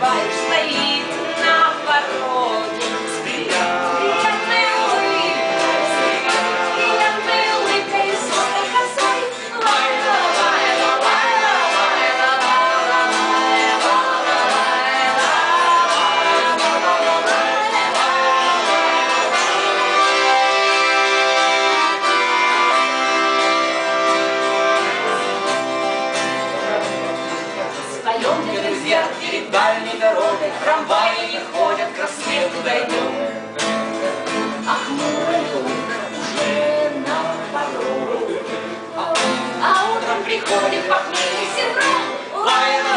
vai. дальней дороге. Трамваи не ходят, к рассвету дойдем А хмурый уже на порог А утром приходит похмелье серна Лая